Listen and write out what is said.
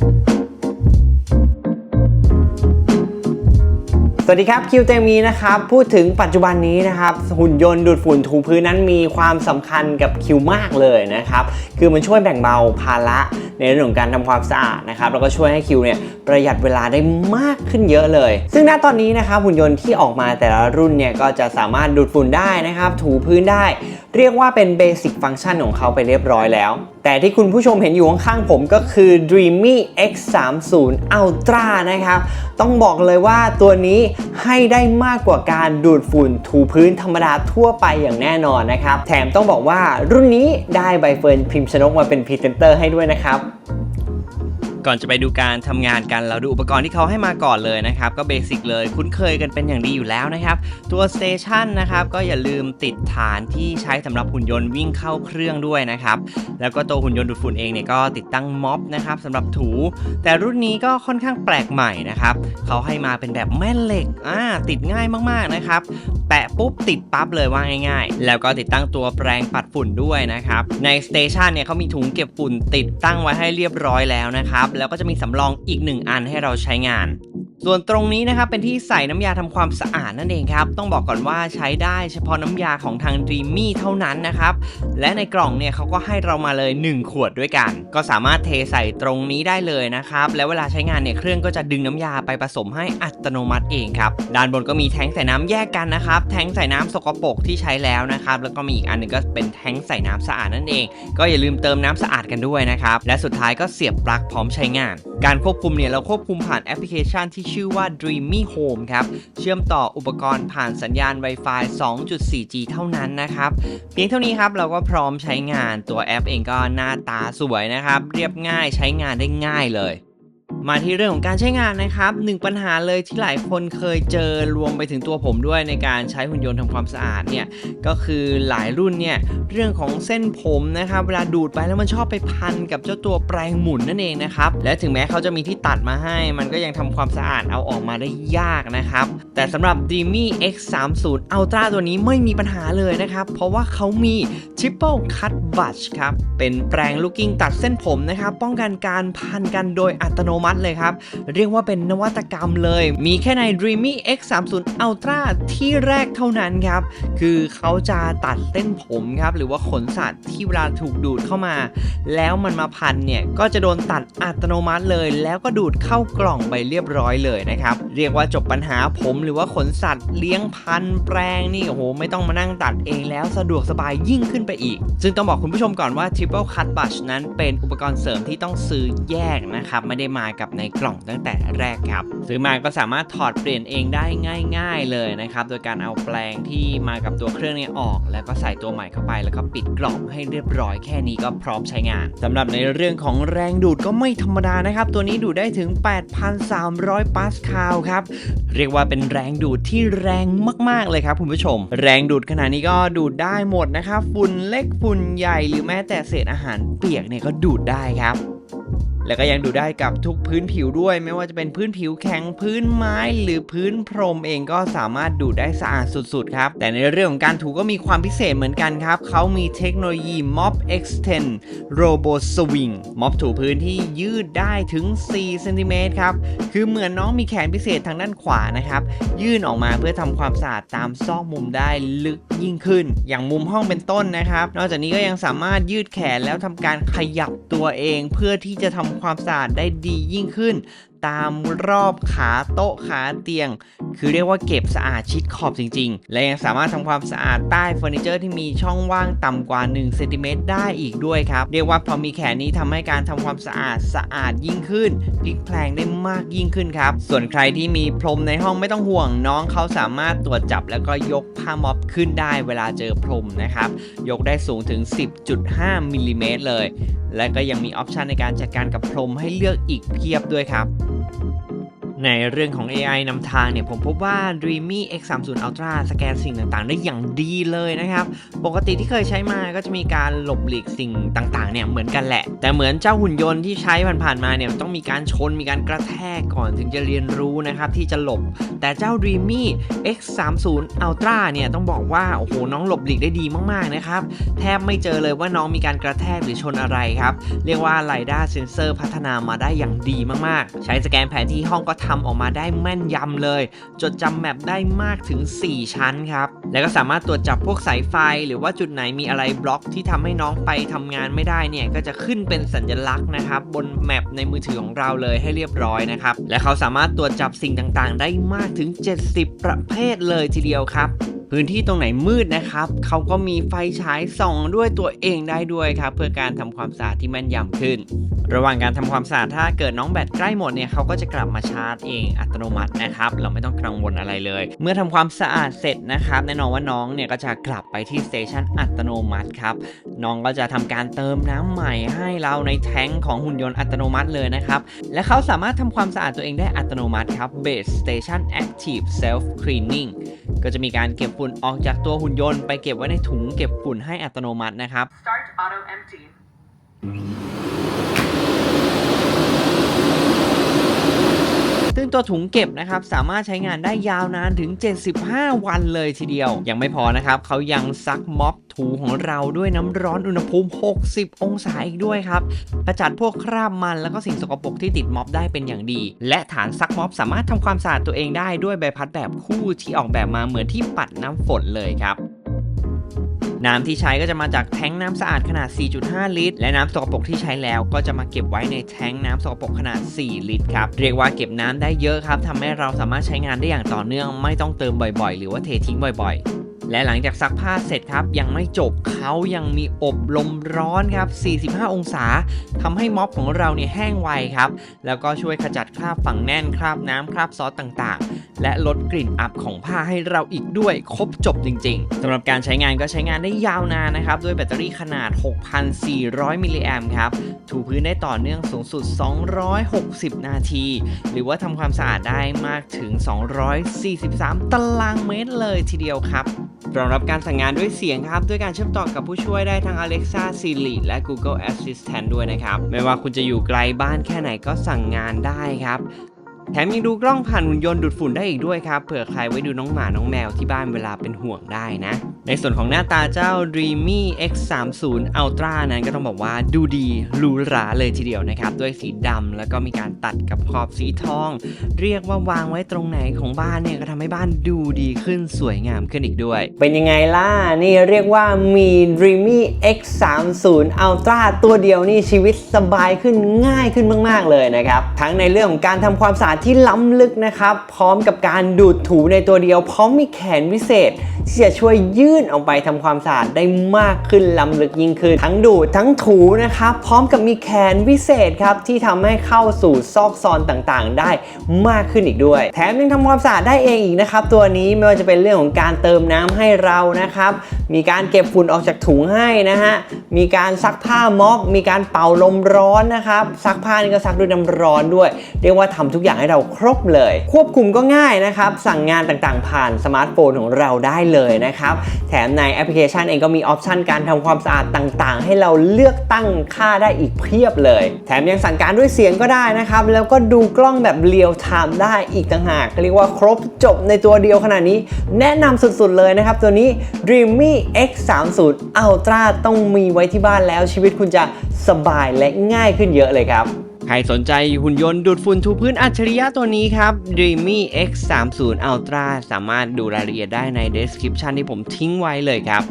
สวัสดีครับคิวเตมีนะครับพูดถึงปัจจุบันนี้นะครับหุ่นยนต์ดูดฝุ่นถูพื้นนั้นมีความสำคัญกับคิวมากเลยนะครับคือมันช่วยแบ่งเบาภาระในเรื่องของการทำความสะอาดนะครับแล้วก็ช่วยให้คิวเนี่ยประหยัดเวลาได้มากขึ้นเยอะเลย ซึ่งณตอนนี้นะครับหุ่นยนต์ที่ออกมาแต่ละรุ่นเนี่ยก็จะสามารถดูดฝุ่นได้นะครับถูพื้นได้ เรียกว่าเป็นเบสิกฟังก์ชันของเขาไปเรียบร้อยแล้ว แต่ที่คุณผู้ชมเห็นอยู่ข้างๆผมก็คือ Dreamy X30 Ultra นะครับ ต้องบอกเลยว่าตัวนี้ให้ได้มากกว่าการดูดฝุ่นถูพื้นธรรมดาทั่วไปอย่างแน่นอนนะครับ แถมต้องบอกว่ารุ่นนี้ได้ใบเฟิร์นพิมพ์ชนกมาเป็นพรีเซนเตอร์ให้ด้วยนะครับ ก่อนจะไปดูการทำงานกันเราดูอุปกรณ์ที่เขาให้มาก่อนเลยนะครับ ก็เบสิกเลยคุ้นเคยกันเป็นอย่างดีอยู่แล้วนะครับ ตัวสเตชันนะครับก็อย่าลืมติดฐานที่ใช้สำหรับหุ่นยนต์วิ่งเข้าเครื่องด้วยนะครับ แล้วก็ตัวหุ่นยนต์ดูดฝุ่นเองเนี่ยก็ติดตั้งม็อบนะครับสำหรับถู แต่รุ่นนี้ก็ค่อนข้างแปลกใหม่นะครับเขาให้มาเป็นแบบแม่เหล็กอ่าติดง่ายมากๆนะครับแปะปุ๊บติดปั๊บเลยว่าง่าย ๆ แล้วก็ติดตั้งตัวแปรงปัดฝุ่นด้วยนะครับในสเตชันเนี่ยเขามีถุงเก็บฝุ่นติดตั้งไว้ให้เรียบร้อยแล้วนะครับแล้วก็จะมีสำรองอีกหนึ่งอันให้เราใช้งาน ส่วนตรงนี้นะครับเป็นที่ใส่น้ำยาทำความสะอาดนั่นเองครับ ต้องบอกก่อนว่าใช้ได้เฉพาะน้ำยาของทาง Dreamy เท่านั้นนะครับ และในกล่องเนี่ยเขาก็ให้เรามาเลย 1 ขวดด้วยกัน ก็สามารถเทใส่ตรงนี้ได้เลยนะครับ แล้วเวลาใช้งานเนี่ยเครื่องก็จะดึงน้ำยาไปผสมให้อัตโนมัติเองครับ ด้านบนก็มีแท้งใส่น้ำแยกกันนะครับ แท้งใส่น้ำสกปรกที่ใช้แล้วนะครับ แล้วก็มีอีกอันหนึงก็เป็นแท้งใส่น้ำสะอาดนั่นเอง ก็อย่าลืมเติมน้ำสะอาดกันด้วยนะครับ และสุดท้ายก็เสียบปลั๊กพร้อมใช้งาน การควบคุมเนี่ยเราควบคุมผ่านแอปพลิเคชันที่ชื่อว่า Dreamy Home ครับ เชื่อมต่ออุปกรณ์ผ่านสัญญาณ Wi-Fi 2.4G เท่านั้นนะครับ เพียงเท่านี้ครับเราก็พร้อมใช้งานตัวแอปเองก็หน้าตาสวยนะครับ เรียบง่ายใช้งานได้ง่ายเลย มาที่เรื่องของการใช้งานนะครับหนึ่งปัญหาเลยที่หลายคนเคยเจอรวมไปถึงตัวผมด้วยในการใช้หุ่นยนต์ทำความสะอาดเนี่ยก็คือหลายรุ่นเนี่ยเรื่องของเส้นผมนะครับเวลาดูดไปแล้วมันชอบไปพันกับเจ้าตัวแปรงหมุนนั่นเองนะครับและถึงแม้เขาจะมีที่ตัดมาให้ มันก็ยังทำความสะอาดเอาออกมาได้ยากนะครับ แต่สำหรับ Dreamy X30 Ultra ตัวนี้ไม่มีปัญหาเลยนะครับ เพราะว่าเขามี Triple Cut Brush ครับ เป็นแปรงลูกกิ้งตัดเส้นผมนะครับ ป้องกันการพันกันโดยอัตโนมัติเลยครับ เรียกว่าเป็นนวัตกรรมเลย มีแค่ใน Dreamy X30 Ultra ที่แรกเท่านั้นครับ คือเขาจะตัดเส้นผมครับ หรือว่าขนสัตว์ที่เวลาถูกดูดเข้ามา แล้วมันมาพันเนี่ย ก็จะโดนตัดอัตโนมัติเลย แล้วก็ดูดเข้ากล่องไปเรียบร้อยเลยนะครับ เรียกว่าจบปัญหาผมหรือว่าขนสัตว์เลี้ยงพันแปลงนี่โอ้โหไม่ต้องมานั่งตัดเองแล้วสะดวกสบายยิ่งขึ้นไปอีก ซึ่งต้องบอกคุณผู้ชมก่อนว่า Triple Cut Brush นั้นเป็นอุปกรณ์เสริมที่ต้องซื้อแยกนะครับ ไม่ได้มากับในกล่องตั้งแต่แรกครับ ซื้อมาก็สามารถถอดเปลี่ยนเองได้ง่าย ๆเลยนะครับ โดยการเอาแปลงที่มากับตัวเครื่องนี้ออก แล้วก็ใส่ตัวใหม่เข้าไป แล้วก็ปิดกล่องให้เรียบร้อยแค่นี้ก็พร้อมใช้งานสำหรับในเรื่องของแรงดูดก็ไม่ธรรมดานะครับ ตัวนี้ดูดได้ถึง 8,300 ปาสคาลครับ เรียกว่าเป็นแรงดูดที่แรงมากๆเลยครับคุณผู้ชม แรงดูดขนาดนี้ก็ดูดได้หมดนะครับฝุ่นเล็กฝุ่นใหญ่หรือแม้แต่เศษอาหารเปียกเนี่ยก็ดูดได้ครับ แล้วก็ยังดูได้กับทุกพื้นผิวด้วย ไม่ว่าจะเป็นพื้นผิวแข็งพื้นไม้หรือพื้นพรมเองก็สามารถดูดได้สะอาดสุดๆครับแต่ในเรื่องของการถูก็มีความพิเศษเหมือนกันครับเขามีเทคโนโลยี Mop Extend Robo Swing ม็อบถูพื้นที่ยืดได้ถึง 4 เซนติเมตรครับ คือเหมือนน้องมีแขนพิเศษทางด้านขวานะครับ ยื่นออกมาเพื่อทำความสะอาดตามซอกมุมได้ลึกยิ่งขึ้น อย่างมุมห้องเป็นต้นนะครับ นอกจากนี้ก็ยังสามารถยืดแขนแล้วทำการขยับตัวเอง เพื่อที่จะทำความสะอาดได้ดียิ่งขึ้นตามรอบขาโต๊ะขาเตียง คือเรียกว่าเก็บสะอาดชิดขอบจริง ๆ และยังสามารถทำความสะอาดใต้เฟอร์นิเจอร์ที่มีช่องว่างต่ำกว่า1เซนติเมตรได้อีกด้วยครับ เรียกว่าพอมีแขนนี้ทำให้การทำความสะอาดสะอาดยิ่งขึ้นพลิกแพลงได้มากยิ่งขึ้นครับ ส่วนใครที่มีพรมในห้องไม่ต้องห่วงน้องเขาสามารถตรวจจับแล้วก็ยกผ้าม็อบขึ้นได้เวลาเจอพรมนะครับยกได้สูงถึง 10.5มิลลิเมตรเลย และก็ยังมีออปชันในการจัดการกับพรมให้เลือกอีกเพียบด้วยครับ ในเรื่องของ AI นำทางเนี่ยผมพบว่า Dreamy X30 Ultra สแกนสิ่งต่างๆ ได้อย่างดีเลยนะครับ ปกติที่เคยใช้มาก็จะมีการหลบหลีกสิ่งต่างๆเนี่ยเหมือนกันแหละ แต่เหมือนเจ้าหุ่นยนต์ที่ใช้ผ่านๆมาเนี่ยต้องมีการชนมีการกระแทกก่อนถึงจะเรียนรู้นะครับที่จะหลบ แต่เจ้า Dreamy X30 Ultra เนี่ยต้องบอกว่าโอ้โหน้องหลบหลีกได้ดีมากๆนะครับแทบไม่เจอเลยว่าน้องมีการกระแทกหรือชนอะไรครับเรียกว่า LiDAR Sensor พัฒนามาได้อย่างดีมากๆ ใช้สแกนแผนที่ห้องก็ททำออกมาได้แม่นยำเลย จดจำแมปได้มากถึง 4 ชั้นครับ แล้วก็สามารถตรวจจับพวกสายไฟ หรือว่าจุดไหนมีอะไรบล็อกที่ทำให้น้องไปทำงานไม่ได้เนี่ยก็จะขึ้นเป็นสัญลักษณ์นะครับบนแมปในมือถือของเราเลยให้เรียบร้อยนะครับและเขาสามารถตรวจจับสิ่งต่างๆ ได้มากถึง 70 ประเภทเลยทีเดียวครับ พื้นที่ตรงไหนมืดนะครับ เขาก็มีไฟฉายส่องด้วยตัวเองได้ด้วยครับ เพื่อการทำความสะอาดที่แม่นยำขึ้น ระหว่างการทำความสะอาดถ้าเกิดน้องแบตใกล้หมดเนี่ยเขาก็จะกลับมาชาร์จเองอัตโนมัตินะครับ เราไม่ต้องกังวลอะไรเลย เมื่อทำความสะอาดเสร็จนะครับแน่นอนว่าน้องเนี่ยก็จะกลับไปที่สเตชันอัตโนมัติครับน้องก็จะทำการเติมน้ำใหม่ให้เราในแท้งของหุ่นยนต์อัตโนมัติเลยนะครับและเขาสามารถทำความสะอาดตัวเองได้อัตโนมัติครับ Base Station Active Self Cleaning ก็จะมีการเก็บฝุ่นออกจากตัวหุ่นยนต์ไปเก็บไว้ในถุงเก็บฝุ่นให้อัตโนมัตินะครับ Start auto empty. ซึ่งตัวถุงเก็บนะครับสามารถใช้งานได้ยาวนานถึง 75 วันเลยทีเดียว ยังไม่พอนะครับเขายังซักม็อบถูของเราด้วยน้ำร้อนอุณหภูมิ 60 องศาอีกด้วยครับขจัดพวกคราบมันแล้วก็สิ่งสกปรกที่ติดม็อบได้เป็นอย่างดี และฐานซักม็อบสามารถทำความสะอาดตัวเองได้ด้วยใบพัดแบบคู่ที่ออกแบบมาเหมือนที่ปัดน้ำฝนเลยครับ น้ำที่ใช้ก็จะมาจากแท้งน้ำสะอาดขนาด 4.5 ลิตร และน้ำสกปรกที่ใช้แล้วก็จะมาเก็บไว้ในแท้งน้ำสกปรกขนาด 4 ลิตรครับ เรียกว่าเก็บน้ำได้เยอะครับทำให้เราสามารถใช้งานได้อย่างต่อเนื่อง ไม่ต้องเติมบ่อยๆ หรือว่าเททิ้งบ่อยๆ และหลังจากซักผ้าเสร็จครับ ยังไม่จบเขายังมีอบลมร้อนครับ 45 องศาทำให้ม็อบของเราเนี่ยแห้งไวครับ แล้วก็ช่วยขจัดคราบฝังแน่นคราบน้ำคราบซอสต่างๆ และลดกลิ่นอับของผ้าให้เราอีกด้วยครบจบจริง ๆสำหรับการใช้งานก็ใช้งานได้ยาวนานนะครับ ด้วยแบตเตอรี่ขนาด 6,400 มิลลิแอมครับถูพื้นได้ต่อเนื่องสูงสุด 260 นาที หรือว่าทำความสะอาดได้มากถึง 243 ตารางเมตรเลยทีเดียวครับ รองรับการสั่งงานด้วยเสียงครับ ด้วยการเชื่อมต่อกับผู้ช่วยได้ทั้ง Alexa Siri และ Google Assistant ด้วยนะครับ ไม่ว่าคุณจะอยู่ไกลบ้านแค่ไหนก็สั่งงานได้ครับ แถมยังดูกล้องผ่านหุ่นยนต์ดูดฝุ่นได้อีกด้วยครับเผื่อใครไว้ดูน้องหมาน้องแมวที่บ้านเวลาเป็นห่วงได้นะ ในส่วนของหน้าตาเจ้า Dreamy X30 Ultra นั้นก็ต้องบอกว่าดูดีหรูหราเลยทีเดียวนะครับ ด้วยสีดำแล้วก็มีการตัดกับขอบสีทอง เรียกว่าวางไว้ตรงไหนของบ้านเนี่ยก็ทำให้บ้านดูดีขึ้นสวยงามขึ้นอีกด้วย เป็นยังไงล่ะ นี่เรียกว่ามี Dreamy X30 Ultra ตัวเดียวนี่ชีวิตสบายขึ้นง่ายขึ้นมาก ๆ เลยนะครับทั้งในเรื่องของการทำความสะอาดที่ล้ำลึกนะครับ พร้อมกับการดูดถูในตัวเดียว พร้อมมีแขนวิเศษ ที่จะช่วยยื่นออกไปทำความสะอาดได้มากขึ้นล้ำลึกยิ่งขึ้น ทั้งดูดทั้งถูนะครับ พร้อมกับมีแขนวิเศษครับที่ทำให้เข้าสู่ซอกซอนต่างๆ ได้มากขึ้นอีกด้วย แถมยังทำความสะอาดได้เองอีกนะครับ ตัวนี้ไม่ว่าจะเป็นเรื่องของการเติมน้ำให้เรานะครับ มีการเก็บฝุ่นออกจากถุงให้นะฮะมีการซักผ้าม็อบมีการเป่าลมร้อนนะครับซักผ้านี่ก็ซักด้วยน้ำร้อนด้วย เรียกว่าทำทุกอย่างให้เราครบเลย ควบคุมก็ง่ายนะครับ สั่งงานต่างๆ ผ่านสมาร์ทโฟนของเราได้เลยนะครับ แถมในแอปพลิเคชันเองก็มีออปชันการทำความสะอาดต่างๆ ให้เราเลือกตั้งค่าได้อีกเพียบเลย แถมยังสั่งการด้วยเสียงก็ได้นะครับ แล้วก็ดูกล้องแบบเรียลไทม์ได้อีกต่างหากเรียกว่าครบจบในตัวเดียวขนาดนี้ แนะนำสุดๆเลยนะครับ ตัวนี้ Dreamy X30 Ultra ต้องมีไว้ที่บ้านแล้วชีวิตคุณจะสบายและง่ายขึ้นเยอะเลยครับ ใครสนใจหุ่นยนต์ดูดฝุ่นถูพื้นอัจฉริยะตัวนี้ครับ Dreamy X30 Ultra สามารถดูรายละเอียดได้ใน description ที่ผมทิ้งไว้เลยครับ